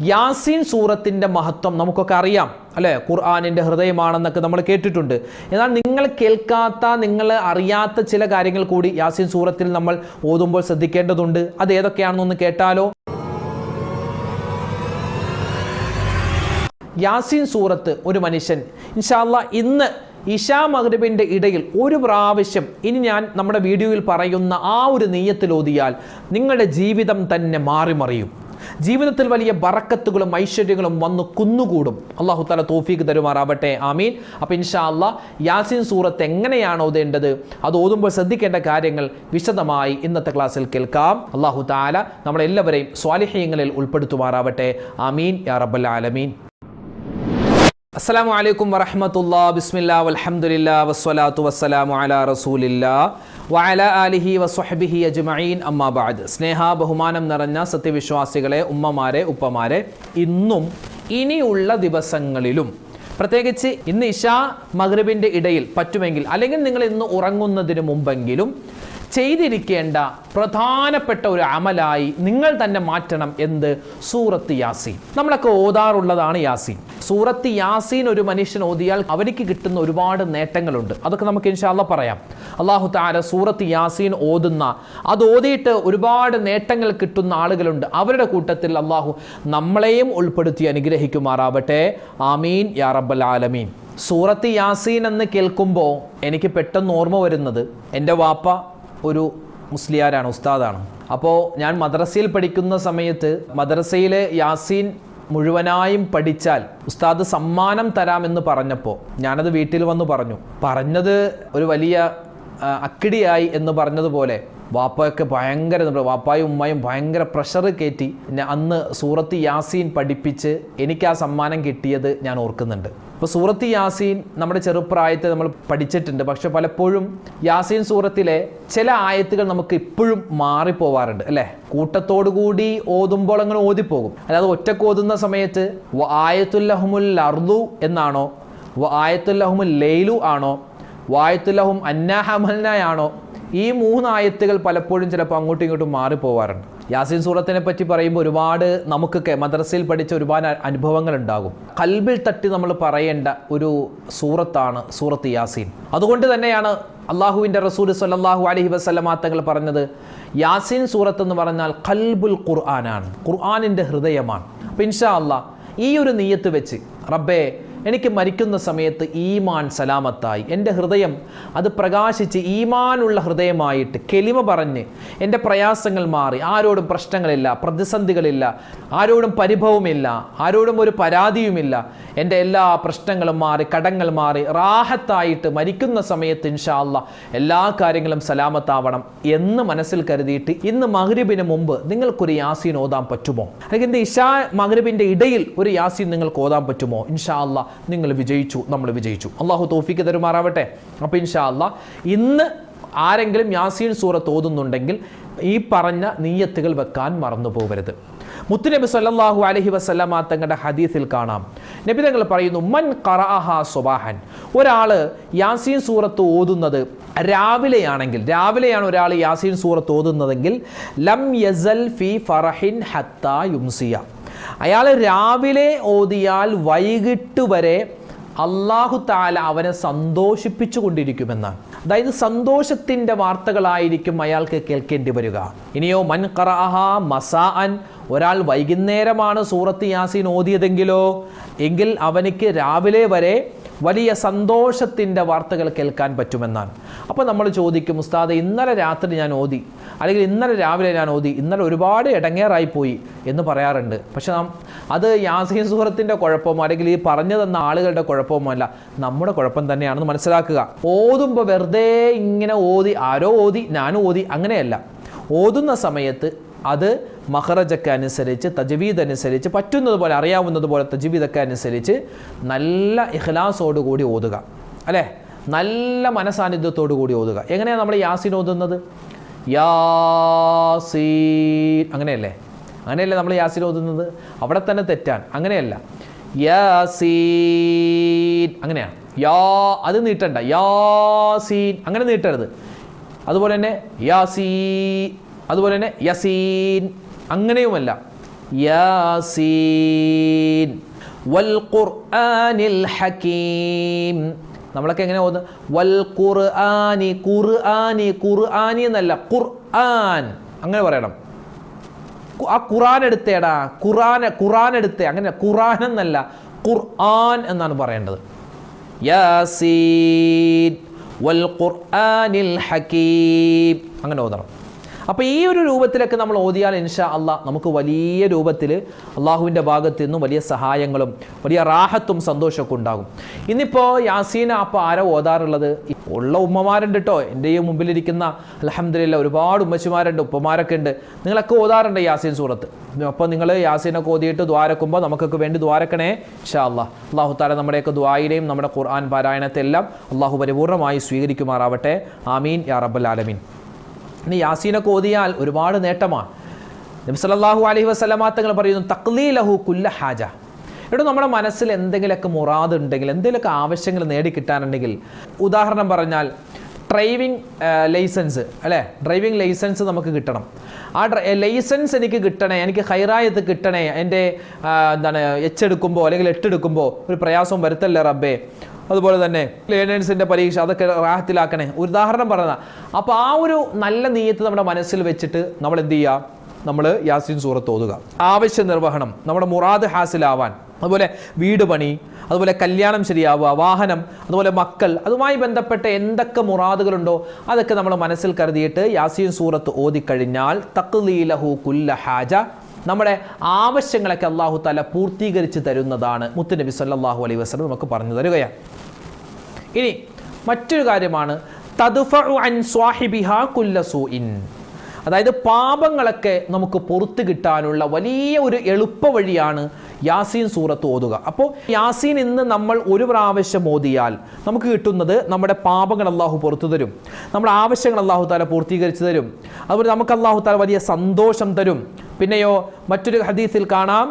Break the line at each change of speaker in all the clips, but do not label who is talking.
യാസീൻ സൂറത്തിന്റെ മഹത്വം നമുക്കൊക്കെ അറിയാം അല്ലേ? ഖുർആാനിന്റെ ഹൃദയമാണെന്നൊക്കെ നമ്മൾ കേട്ടിട്ടുണ്ട്. എന്നാൽ നിങ്ങൾ കേൾക്കാത്ത നിങ്ങൾ അറിയാത്ത ചില കാര്യങ്ങൾ കൂടി യാസീൻ സൂറത്തിൽ നമ്മൾ ഓതുമ്പോൾ ശ്രദ്ധിക്കേണ്ടതുണ്ട്. അത് ഏതൊക്കെയാണെന്നൊന്ന് കേട്ടാലോ? യാസീൻ സൂറത്ത് ഒരു മനുഷ്യൻ. ഇൻഷാല്ല ഇന്ന് ഇഷാ മഗ്രിബിന്റെ ഇടയിൽ ഒരു പ്രാവശ്യം ഇനി ഞാൻ നമ്മുടെ വീഡിയോയിൽ പറയുന്ന ആ ഒരു നെയ്യത്തിൽ ഓതിയാൽ നിങ്ങളുടെ ജീവിതം തന്നെ മാറി മറിയും ജീവിതത്തിൽ വലിയ ബറക്കത്തുകളും ഐശ്വര്യങ്ങളും വന്ന് കുന്നുകൂടും. അള്ളാഹു തല തോഫീക്ക് തരുമാറാവട്ടെ. ആമീൻ. അപ്പം ഇൻഷാ അല്ലാ യാസിൻ സൂറത്ത് എങ്ങനെയാണ് ഓതേണ്ടത്? അത് ഓതുമ്പോൾ ശ്രദ്ധിക്കേണ്ട കാര്യങ്ങൾ വിശദമായി ഇന്നത്തെ ക്ലാസ്സിൽ കേൾക്കാം. അള്ളാഹു താല നമ്മളെല്ലാവരെയും സ്വാലിഹ്യങ്ങളിൽ ഉൾപ്പെടുത്തുമാറാവട്ടെ. ആമീൻ. യാ റബ്ബൽ ആലമീൻ. അസ്സലാമു വലൈക്കും വറഹമത്തുള്ള ബിസ്മില്ലാ വലഹമുല്ല വസ്സലാത്തു വസ്സലാമു അലാ റസൂലില്ലാ വഅല അലിഹി വസ്വഹബിഹി അജ്മഈൻ. അമ്മാബാദ് സ്നേഹ ബഹുമാനം നിറഞ്ഞ സത്യവിശ്വാസികളെ ഉമ്മമാരെ ഉപ്പമാരെ ഇന്നും ഇനിയുള്ള ദിവസങ്ങളിലും പ്രത്യേകിച്ച് ഇന്ന് ഇഷാ മഗ്രിബിന്റെ ഇടയിൽ പറ്റുമെങ്കിൽ അല്ലെങ്കിൽ നിങ്ങൾ ഇന്ന് ഉറങ്ങുന്നതിന് മുമ്പെങ്കിലും ചെയ്തിരിക്കേണ്ട പ്രധാനപ്പെട്ട ഒരു അമലായി നിങ്ങൾ തന്നെ മാറ്റണം എന്ത്? സൂറത്ത് യാസീൻ. നമ്മളൊക്കെ ഓതാറുള്ളതാണ് യാസീൻ. സൂറത്ത് യാസീൻ ഒരു മനുഷ്യൻ ഓതിയാൽ അവർക്ക് കിട്ടുന്ന ഒരുപാട് നേട്ടങ്ങളുണ്ട്. അതൊക്കെ നമുക്ക് ഇൻഷാല്ല പറയാം. അള്ളാഹു താര സൂറത്ത് യാസീൻ ഓതുന്ന അത് ഓതിയിട്ട് ഒരുപാട് നേട്ടങ്ങൾ കിട്ടുന്ന ആളുകളുണ്ട്. അവരുടെ കൂട്ടത്തിൽ അള്ളാഹു നമ്മളെയും ഉൾപ്പെടുത്തി അനുഗ്രഹിക്കുമാറാവട്ടെ. ആമീൻ യാ റബ്ബൽ ആലമീൻ. സൂറത്ത് യാസീൻ എന്ന് കേൾക്കുമ്പോൾ എനിക്ക് പെട്ടെന്ന് ഓർമ്മ വരുന്നത് എന്റെ വാപ്പ ഒരു മുസ്ലിയാരാണ് ഉസ്താദാണ്. അപ്പോൾ ഞാൻ മദ്രസയിൽ പഠിക്കുന്ന സമയത്ത് മദ്രസയിലെ യാസീൻ മുഴുവനായും പഠിച്ചാൽ ഉസ്താദ് സമ്മാനം തരാമെന്ന് പറഞ്ഞപ്പോൾ ഞാനത് വീട്ടിൽ വന്ന് പറഞ്ഞു. പറഞ്ഞത് ഒരു വലിയ അക്കിടിയായി എന്ന് പറഞ്ഞതുപോലെ വാപ്പയൊക്കെ ഭയങ്കര വാപ്പായും ഉമ്മയും ഭയങ്കര പ്രഷർ കയറ്റി അന്ന് സൂറത്ത് യാസീൻ പഠിപ്പിച്ച് എനിക്ക് ആ സമ്മാനം കിട്ടിയത് ഞാൻ ഓർക്കുന്നുണ്ട്. അപ്പോൾ സൂറത്ത് യാസീൻ നമ്മുടെ ചെറുപ്രായത്തെ നമ്മൾ പഠിച്ചിട്ടുണ്ട്. പക്ഷെ പലപ്പോഴും യാസീൻ സൂറത്തിലെ ചില ആയത്തുകൾ നമുക്ക് ഇപ്പോഴും മാറിപ്പോവാറുണ്ട് അല്ലേ? കൂട്ടത്തോടു കൂടി ഓതുമ്പോൾ അങ്ങനെ ഓതിപ്പോകും. അല്ലാതെ ഒറ്റയ്ക്ക് ഓതുന്ന സമയത്ത് ആയത്തുല്ലഹമുൽ അർദു എന്നാണോ ആയത്തുല്ലഹുമുൽ ലെയ്ലു ആണോ വായത്തുല്ലഹും അന്നാഹമൽനായാണോ ഈ മൂന്ന് ആയത്തുകൾ പലപ്പോഴും ചിലപ്പോൾ അങ്ങോട്ടും ഇങ്ങോട്ടും മാറിപ്പോവാറുണ്ട്. യാസീൻ സൂറത്തിനെ പറ്റി പറയുമ്പോൾ ഒരുപാട് നമുക്കൊക്കെ മദ്രസയിൽ പഠിച്ച ഒരുപാട് അനുഭവങ്ങൾ ഉണ്ടാകും. കൽബിൽ തട്ടി നമ്മൾ പറയേണ്ട ഒരു സൂറത്താണ് സൂറത്ത് യാസീൻ. അതുകൊണ്ട് തന്നെയാണ് അള്ളാഹുവിന്റെ റസൂൽ സല്ലാഹു അലഹി വസല്ലമ തങ്ങൾ പറഞ്ഞത് യാസീൻ സൂറത്ത് എന്ന് പറഞ്ഞാൽ കൽബുൽ ഖുർആനാണ്. ഖുർആാനിന്റെ ഹൃദയമാണ്. അപ്പോൾ ഇൻഷാ അള്ളാഹ് ഈ ഒരു നീയത്ത് വെച്ച് റബ്ബേ എനിക്ക് മരിക്കുന്ന സമയത്ത് ഈമാൻ സലാമത്തായി. എന്റെ ഹൃദയം അത് പ്രകാശിച്ച് ഈമാനുള്ള ഹൃദയമായിട്ട് കെളിമ പറഞ്ഞ് എന്റെ പ്രയാസങ്ങൾ മാറി. ആരോടും പ്രശ്നങ്ങളില്ല പ്രതിസന്ധികളില്ല ആരോടും പരിഭവമില്ല ആരോടും ഒരു പരാതിയുമില്ല. എന്റെ എല്ലാ പ്രശ്നങ്ങളും മാറി കടങ്ങൾ മാറി റാഹത്തായിട്ട് മരിക്കുന്ന സമയത്ത് ഇൻഷാല്ല എല്ലാ കാര്യങ്ങളും സലാമത്താവണം എന്ന് മനസ്സിൽ കരുതിയിട്ട് ഇന്ന് മഹ്രിബിന് മുമ്പ് നിങ്ങൾക്കൊരു യാസീൻ ഓതാൻ പറ്റുമോ? അല്ലെങ്കിൽ ഇന്ന് ഇഷാ മഹ്രിബിന്റെ ഇടയിൽ ഒരു യാസീൻ നിങ്ങൾക്ക് ഓതാൻ പറ്റുമോ? ഇൻഷാല്ല നിങ്ങൾ വിജയിച്ചു നമ്മൾ വിജയിച്ചു. അള്ളാഹു തോഫിക്ക് തരുമാറാവട്ടെ. അപ്പോൾ ഇൻഷാല്ല ഇന്ന് ആരെങ്കിലും യാസീൻ സൂറത്ത് ഓതുന്നുണ്ടെങ്കിൽ ഈ പറഞ്ഞ നീയത്തുകൾ വെക്കാൻ മറന്നു പോകരുത് മുത്തുനബി സല്ലാഹു അലഹി വസല്ലമ തങ്ങളുടെ ഹദീസിൽ കാണാം. നബി തങ്ങൾ പറയുന്നു മൻ ഖറഅഹ സുബാഹൻ. ഒരാൾ യാസീൻ സൂറത്ത് ഓതുന്നത് രാവിലെയാണെങ്കിൽ രാവിലെയാണ് ഒരാൾ യാസീൻ സൂറത്ത് ഓതുന്നതെങ്കിൽ ലം യസൽ ഫി ഫറഹിൻ ഹത്ത യുംസിയ. അയാൾ രാവിലെ ഓതിയാൽ വൈകിട്ട് വരെ അള്ളാഹു താല അവനെ സന്തോഷിപ്പിച്ചു കൊണ്ടിരിക്കുമെന്നാണ് അതായത് സന്തോഷത്തിന്റെ വാർത്തകളായിരിക്കും അയാൾക്ക് കേൾക്കേണ്ടി വരിക. ഇനിയോ മൻ കറാഹ ഖറഅഹ മസാഅൻ ഒരാൾ വൈകുന്നേരമാണ് സൂറത്ത് യാസീൻ ഓതിയതെങ്കിലോ എങ്കിൽ അവനിക്ക് രാവിലെ വരെ വലിയ സന്തോഷത്തിന്റെ വാർത്തകൾ കേൾക്കാൻ പറ്റുമെന്നാണ്. അപ്പോൾ നമ്മൾ ചോദിക്കും ഉസ്താദ് ഇന്നലെ രാത്രി ഞാൻ ഓതി. അല്ലെങ്കിൽ ഇന്നലെ രാവിലെ ഞാൻ ഓതി. ഇന്നലെ ഒരുപാട് ഇടങ്ങേറായി പോയി എന്ന് പറയാറുണ്ട്. പക്ഷെ നാം അത് യാസീൻ സുഹൃത്തിന്റെ കുഴപ്പമോ അല്ലെങ്കിൽ ഈ പറഞ്ഞു തന്ന ആളുകളുടെ കുഴപ്പമോ അല്ല. നമ്മുടെ കുഴപ്പം തന്നെയാണെന്ന് മനസ്സിലാക്കുക. ഓതുമ്പോൾ വെറുതെ ഇങ്ങനെ ഓതി ആരോ ഓതി ഞാനും ഓതി അങ്ങനെയല്ല. ഓതുന്ന സമയത്ത് അത് മഹറജൊക്കെ അനുസരിച്ച് തജ്വീദ് അനുസരിച്ച് പറ്റുന്നത് പോലെ അറിയാവുന്നത് പോലെ അനുസരിച്ച് നല്ല ഇഖ്ലാസോട് കൂടി ഓതുക. അല്ലേ? നല്ല മനസാന്നിധ്യത്തോടു കൂടി ഓതുക. എങ്ങനെയാണ് നമ്മൾ യാസീൻ ഓതുന്നത്? യാസീൻ. അങ്ങനെയല്ലേ? അങ്ങനെയല്ലേ നമ്മൾ യാസീൻ ഓതുന്നത്? അവിടെ തന്നെ തെറ്റാൻ. അങ്ങനെയല്ല. യാസീൻ. അങ്ങനെയാണ് യാ അത് നീട്ടണ്ട. യാസീൻ. അങ്ങനെ നീട്ടരുത്. അതുപോലെ തന്നെ യാസീ അതുപോലെ തന്നെ യസീൻ അങ്ങനെയുമല്ല. യാസീൻ. വൽ ഖുർആനിൽ ഹക്കീം. നമ്മളൊക്കെ എങ്ങനെ പോകുന്നത് വൽ ഖുർആനി ഖുർആനി ഖുർആനി എന്നല്ല ഖുർആൻ. അങ്ങനെ പറയണം. ആ ഖുറാൻ എടുത്തേടാ. ഖുറാൻ ഖുറാൻ എടുത്തേ. അങ്ങനെ ഖുറാൻ എന്നല്ല ഖുർആൻ എന്നാണ് പറയേണ്ടത്. യാസീൻ. വൽ ഖുർആനിൽ ഹക്കീം. അങ്ങനെ ഓതണം. അപ്പോൾ ഈ ഒരു രൂപത്തിലൊക്കെ നമ്മൾ ഓതിയാൽ ഇൻഷാ അള്ളാഹ് നമുക്ക് വലിയ രൂപത്തിൽ അള്ളാഹുവിന്റെ ഭാഗത്ത് നിന്നും വലിയ സഹായങ്ങളും വലിയ റാഹത്തും സന്തോഷമൊക്കെ ഉണ്ടാകും. ഇന്നിപ്പോൾ യാസീന അപ്പോൾ ആരോ ഓതാറുള്ളത്? ഉള്ള ഉമ്മമാരുണ്ട് കേട്ടോ എന്റെ ഈ മുമ്പിലിരിക്കുന്ന അലഹമ്മദില്ല ഒരുപാട് ഉമ്മച്ചിമാരുണ്ട് ഉപ്പമാരൊക്കെ ഉണ്ട്. നിങ്ങളൊക്കെ ഓതാറുണ്ട് യാസീൻ സൂറത്ത്? അപ്പോൾ നിങ്ങൾ യാസീനൊക്കെ ഓതിയിട്ട് ദ്വാരക്കുമ്പോൾ നമുക്കൊക്കെ വേണ്ടി ദ്വാരക്കണേ ഇൻഷാ അള്ളാഹ് അള്ളാഹു താല നമ്മുടെയൊക്കെ ദ്വായിനെയും നമ്മുടെ ഖുർആൻ പാരായണത്തെല്ലാം അള്ളാഹു പരിപൂർണമായി സ്വീകരിക്കുമാറാവട്ടെ. ആമീൻ. യാ റബ്ബൽ ആലമീൻ. ഇനി യാസീനൊക്കെ ഓതിയാൽ ഒരുപാട് നേട്ടമാണ്. നബി അലഹി തങ്ങൾ പറയുന്നു തക്ലീലഹു കുല്ല ഹാജ. ഇവിടെ നമ്മുടെ മനസ്സിൽ എന്തെങ്കിലുമൊക്കെ മുറാദ് ഉണ്ടെങ്കിൽ എന്തെങ്കിലുമൊക്കെ ആവശ്യങ്ങൾ നേടിക്കിട്ടാനുണ്ടെങ്കിൽ ഉദാഹരണം പറഞ്ഞാൽ ഡ്രൈവിംഗ് ലൈസൻസ് അല്ലേ? ഡ്രൈവിംഗ് ലൈസൻസ് നമുക്ക് കിട്ടണം. ആ ലൈസൻസ് എനിക്ക് കിട്ടണേ എനിക്ക് ഹൈറായത്ത് കിട്ടണേ എന്റെ എന്താണ് എച്ച് എച്ചെടുക്കുമ്പോൾ അല്ലെങ്കിൽ എട്ട് എട്ടെടുക്കുമ്പോൾ ഒരു പ്രയാസവും വരുത്തല്ലേ റബ്ബേ? അതുപോലെ തന്നെ ലേണേഴ്സിന്റെ പരീക്ഷ അതൊക്കെ റാഹത്തിലാക്കണേ. ഉദാഹരണം പറഞ്ഞതാണ് അപ്പോൾ ആ ഒരു നല്ല നീയത്ത് നമ്മുടെ മനസ്സിൽ വെച്ചിട്ട് നമ്മൾ എന്ത് ചെയ്യുക നമ്മൾ യാസീൻ സൂറത്ത് ഓതുക. ആവശ്യ നിർവഹണം നമ്മുടെ മുറാദ് ഹാസിലാവാൻ അതുപോലെ വീട് പണി അതുപോലെ കല്യാണം ശരിയാവുക വാഹനം അതുപോലെ മക്കൾ അതുമായി ബന്ധപ്പെട്ട എന്തൊക്കെ മുറാദുകളുണ്ടോ അതൊക്കെ നമ്മൾ മനസ്സിൽ കരുതിയിട്ട് യാസീൻ സൂറത്ത് ഓതിക്കഴിഞ്ഞാൽ തക്ലീലഹു കുല്ല ഹാജ നമ്മുടെ ആവശ്യങ്ങളൊക്കെ അള്ളാഹു തല പൂർത്തീകരിച്ച് തരുന്നതാണ് മുത്തുനബി സല്ലാഹു അലൈഹി വസ്ലം നമുക്ക് പറഞ്ഞു തരികയാണ്. ഇനി മറ്റൊരു കാര്യമാണ് തദുഫ അൻ സ്വാഹിബിഹ കുല്ല സൂഇൻ. അതായത് പാപങ്ങളൊക്കെ നമുക്ക് പുറത്തു കിട്ടാനുള്ള വലിയ ഒരു എളുപ്പ വഴിയാണ് യാസീൻ സൂറത്ത് ഓതുക. അപ്പോൾ യാസീൻ ഇന്ന് നമ്മൾ ഒരു പ്രാവശ്യം ഓതിയാൽ നമുക്ക് കിട്ടുന്നത് നമ്മുടെ പാപങ്ങൾ അള്ളാഹു പുറത്തു തരും. നമ്മുടെ ആവശ്യങ്ങൾ അള്ളാഹു താല പൂർത്തീകരിച്ചു തരും. അതുപോലെ നമുക്ക് അള്ളാഹു താല വലിയ സന്തോഷം തരും. പിന്നെയോ മറ്റൊരു ഹദീസിൽ കാണാം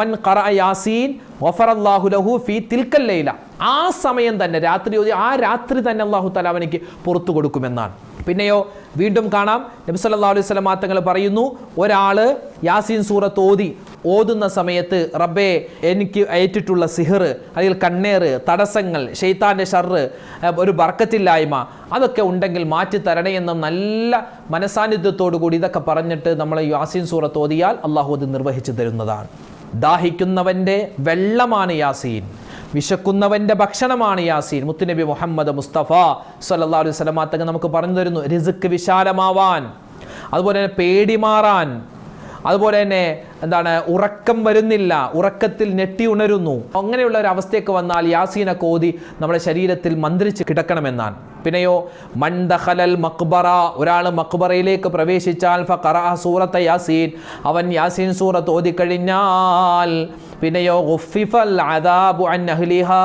മൻ ഖറ യാസീൻ വഫറല്ലാഹു ലഹു ഫീ തിൽക്കല്ലയില ലൈല. ആ സമയം തന്നെ രാത്രി ഓതി ആ രാത്രി തന്നെ അള്ളാഹു താല അവനിക്ക് പുറത്തു കൊടുക്കുമെന്നാണ്. പിന്നെയോ വീണ്ടും കാണാം. നബി സല്ലല്ലാഹു അലൈഹി വസല്ലം തങ്ങൾ പറയുന്നു ഒരാൾ യാസീൻ സൂറത്ത് ഓതി ഓതുന്ന സമയത്ത് റബ്ബേ എനിക്ക് ഏറ്റിട്ടുള്ള സിഹർ അല്ലെങ്കിൽ കണ്ണേറ് തടസ്സങ്ങൾ ഷെയ്ത്താന്റെ ഷർറ് ഒരു ബർക്കത്തില്ലായ്മ അതൊക്കെ ഉണ്ടെങ്കിൽ മാറ്റി തരണേ നല്ല മനസാന്നിധ്യത്തോടു കൂടി ഇതൊക്കെ പറഞ്ഞിട്ട് നമ്മൾ യാസീൻ സൂറത്ത് ഓതിയാൽ അള്ളാഹു അത് നിർവഹിച്ചു തരുന്നതാണ്. ദാഹിക്കുന്നവന്റെ വെള്ളമാണ് യാസീൻ. വിശക്കുന്നവന്റെ ഭക്ഷണമാണ് യാസീൻ. മുത്തുനബി മുഹമ്മദ് മുസ്തഫ സല്ലാ അലൈഹി തങ്ങൾ നമുക്ക് പറഞ്ഞു തരുന്നു. റിസുക്ക് വിശാലമാവാൻ അതുപോലെ തന്നെ പേടി മാറാൻ അതുപോലെ തന്നെ എന്താണ് ഉറക്കം വരുന്നില്ല ഉറക്കത്തിൽ ഞെട്ടി ഉണരുന്നു. അങ്ങനെയുള്ള ഒരു അവസ്ഥയൊക്കെ വന്നാൽ യാസീന കോതി നമ്മുടെ ശരീരത്തിൽ മന്ത്രിച്ച് കിടക്കണമെന്നാണ്. പിന്നെയോ മൻദഹലൽ മക്ബറ ഒരാൾ മക്ബറയിലേക്ക് പ്രവേശിച്ചാൽ ഫഖറഅ സൂറത്ത് യാസീൻ. അവൻ യാസീൻ സൂറത്ത് ഓതിക്കഴിഞ്ഞാൽ പിന്നെയോ ഗുഫിഫൽ അദാബു അൻ അഹ്ലിഹാ.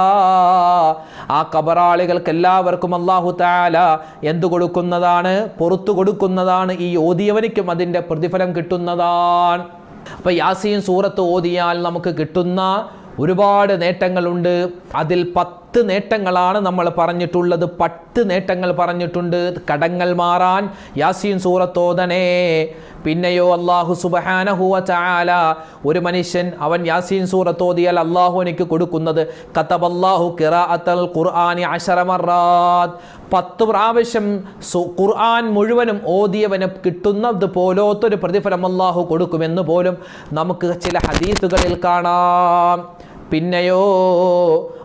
ആ കബറാളികൾക്ക് എല്ലാവർക്കും അല്ലാഹു തആല എന്തു കൊടുക്കുന്നതാണ്? പുറത്തു കൊടുക്കുന്നതാണ്. ഈ ഓതിയവനിക്കും അതിന്റെ പ്രതിഫലം കിട്ടുന്നതാണ്. അപ്പൊ യാസീൻ സൂറത്ത് ഓതിയാൽ നമുക്ക് കിട്ടുന്ന ഒരുപാട് നേട്ടങ്ങളുണ്ട്. അതിൽ പത്ത് നേട്ടങ്ങളാണ് നമ്മൾ പറഞ്ഞിട്ടുള്ളത്. പത്ത് നേട്ടങ്ങൾ പറഞ്ഞിട്ടുണ്ട്. കടങ്ങൾ മാറാൻ യാസീൻ സൂറത്തോതനേ. പിന്നെയോ അള്ളാഹു സുബഹാനഹുവ ചാല ഒരു മനുഷ്യൻ അവൻ യാസീൻ സൂറത്തോതിയാൽ അള്ളാഹു എനിക്ക് കൊടുക്കുന്നത്. കത്തബല്ലാഹു കിറാഅത്തൽ ഖുർആാനി അശറമറാത്ത് പത്ത് പ്രാവശ്യം ഖുർആൻ മുഴുവനും ഓതിയവന് കിട്ടുന്നത് പോലോത്തൊരു പ്രതിഫലം അള്ളാഹു കൊടുക്കുമെന്ന് പോലും നമുക്ക് ചില ഹദീസുകളിൽ കാണാം. പിന്നെയോ?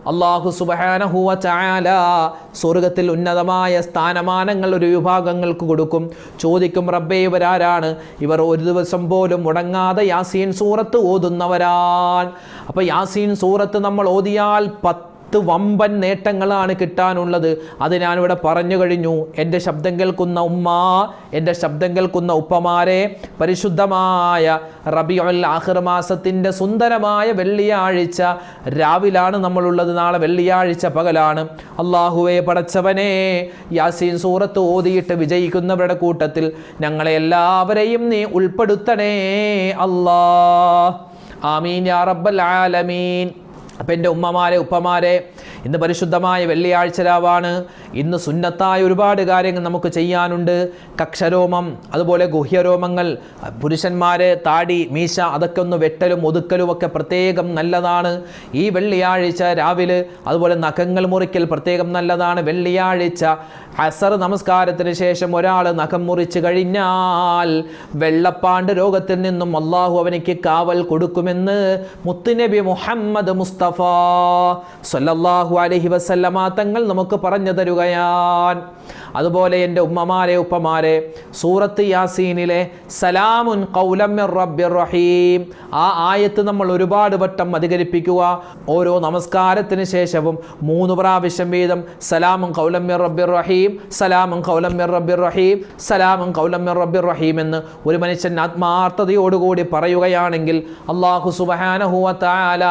അള്ളാഹു സുബഹാനഹുവ ചായാല സ്വർഗത്തിൽ ഉന്നതമായ സ്ഥാനമാനങ്ങൾ ഒരു വിഭാഗങ്ങൾക്ക് കൊടുക്കും. ചോദിക്കും റബ്ബേ ഇവരാരാണ്? ഇവർ ഒരു ദിവസം പോലും മുടങ്ങാതെ യാസീൻ സൂറത്ത് ഓതുന്നവരാൻ അപ്പോൾ യാസീൻ സൂറത്ത് നമ്മൾ ഓതിയാൽ പത്ത് വമ്പൻ നേട്ടങ്ങളാണ് കിട്ടാനുള്ളത്. അത് ഞാനിവിടെ പറഞ്ഞു കഴിഞ്ഞു. എന്റെ ശബ്ദം കേൾക്കുന്ന ഉമ്മ എന്റെ ശബ്ദം കേൾക്കുന്ന ഉപ്പമാരെ പരിശുദ്ധമായ റബിയുൽ ആഹിർ മാസത്തിന്റെ സുന്ദരമായ വെള്ളിയാഴ്ച രാവിലാണ് നമ്മളുള്ളത്. നാളെ വെള്ളിയാഴ്ച പകലാണ്. അള്ളാഹുവെ പടച്ചവനെ യാസീൻ സൂറത്ത് ഓതിയിട്ട് വിജയിക്കുന്നവരുടെ കൂട്ടത്തിൽ ഞങ്ങളെ എല്ലാവരെയും നീ ഉൾപ്പെടുത്തണേ. അല്ലാ ആമീൻ യാ റബ്ബൽ ആലമീൻ. അപ്പം എന്റെ ഉമ്മമാരെ ഉപ്പമാരെ ഇന്ന് പരിശുദ്ധമായ വെള്ളിയാഴ്ച രാവാണ് ഇന്ന് സുന്നത്തായ ഒരുപാട് കാര്യങ്ങൾ നമുക്ക് ചെയ്യാനുണ്ട്. കക്ഷരോമം അതുപോലെ ഗുഹ്യരോമങ്ങൾ പുരുഷന്മാരെ താടി മീശ അതൊക്കെ ഒന്ന് വെട്ടലും ഒതുക്കലും ഒക്കെ പ്രത്യേകം നല്ലതാണ്. ഈ വെള്ളിയാഴ്ച രാവിലെ അതുപോലെ നഖങ്ങൾ മുറിക്കൽ പ്രത്യേകം നല്ലതാണ്. വെള്ളിയാഴ്ച അസർ നമസ്കാരത്തിന് ശേഷം ഒരാൾ നഖം മുറിച്ച് കഴിഞ്ഞാൽ വെള്ളപ്പാണ്ട് രോഗത്തിൽ നിന്നും അള്ളാഹു അവനിക്ക് കാവൽ കൊടുക്കുമെന്ന് മുത്തുനബി മുഹമ്മദ് മുസ്തഫ സല്ലല്ലാഹു അലൈഹി വസല്ലമ തങ്ങൾ നമുക്ക് പറഞ്ഞു തരുകയാൻ അതുപോലെ എന്റെ ഉമ്മമാരെ ഉപ്പമാരെ സൂറത്ത് യാസീനിലെ സലാമുൻ കൗലമ്യ റബ്ബിർ റഹീം. ആ ആയത്ത് നമ്മൾ ഒരുപാട് വട്ടം അധികരിപ്പിക്കുക. ഓരോ നമസ്കാരത്തിന് ശേഷവും മൂന്ന് പ്രാവശ്യം വീതം സലാമുൻ കൗലമ്യ റബ്ബിർ റഹീം സലാമുൻ കൗലമ്യ റബ്ബിർ റഹീം സലാമുൻ കൗലമ്യ റബ്ബിർ റഹീം എന്ന് ഒരു മനുഷ്യൻ ആത്മാർത്ഥതയോടുകൂടി പറയുകയാണെങ്കിൽ അള്ളാഹു സുബഹാനഹുവ താല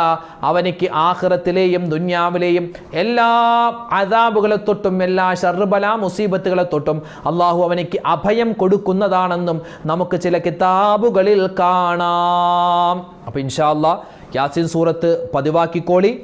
അവനിക്ക് ആഹ്റത്തിലെയും ദുന്യാവിലെയും എല്ലാ അതാബുകളെ തൊട്ടും എല്ലാ ഷർബല മുസീബത്തുകളെ തൊട്ടും അള്ളാഹു അവനിക്ക് അഭയം കൊടുക്കുന്നതാണെന്നും നമുക്ക് ചില കിതാബുകളിൽ കാണാം. അപ്പൊ ഇൻഷാ യാസിൻ സൂറത്ത് പതിവാക്കിക്കോളി.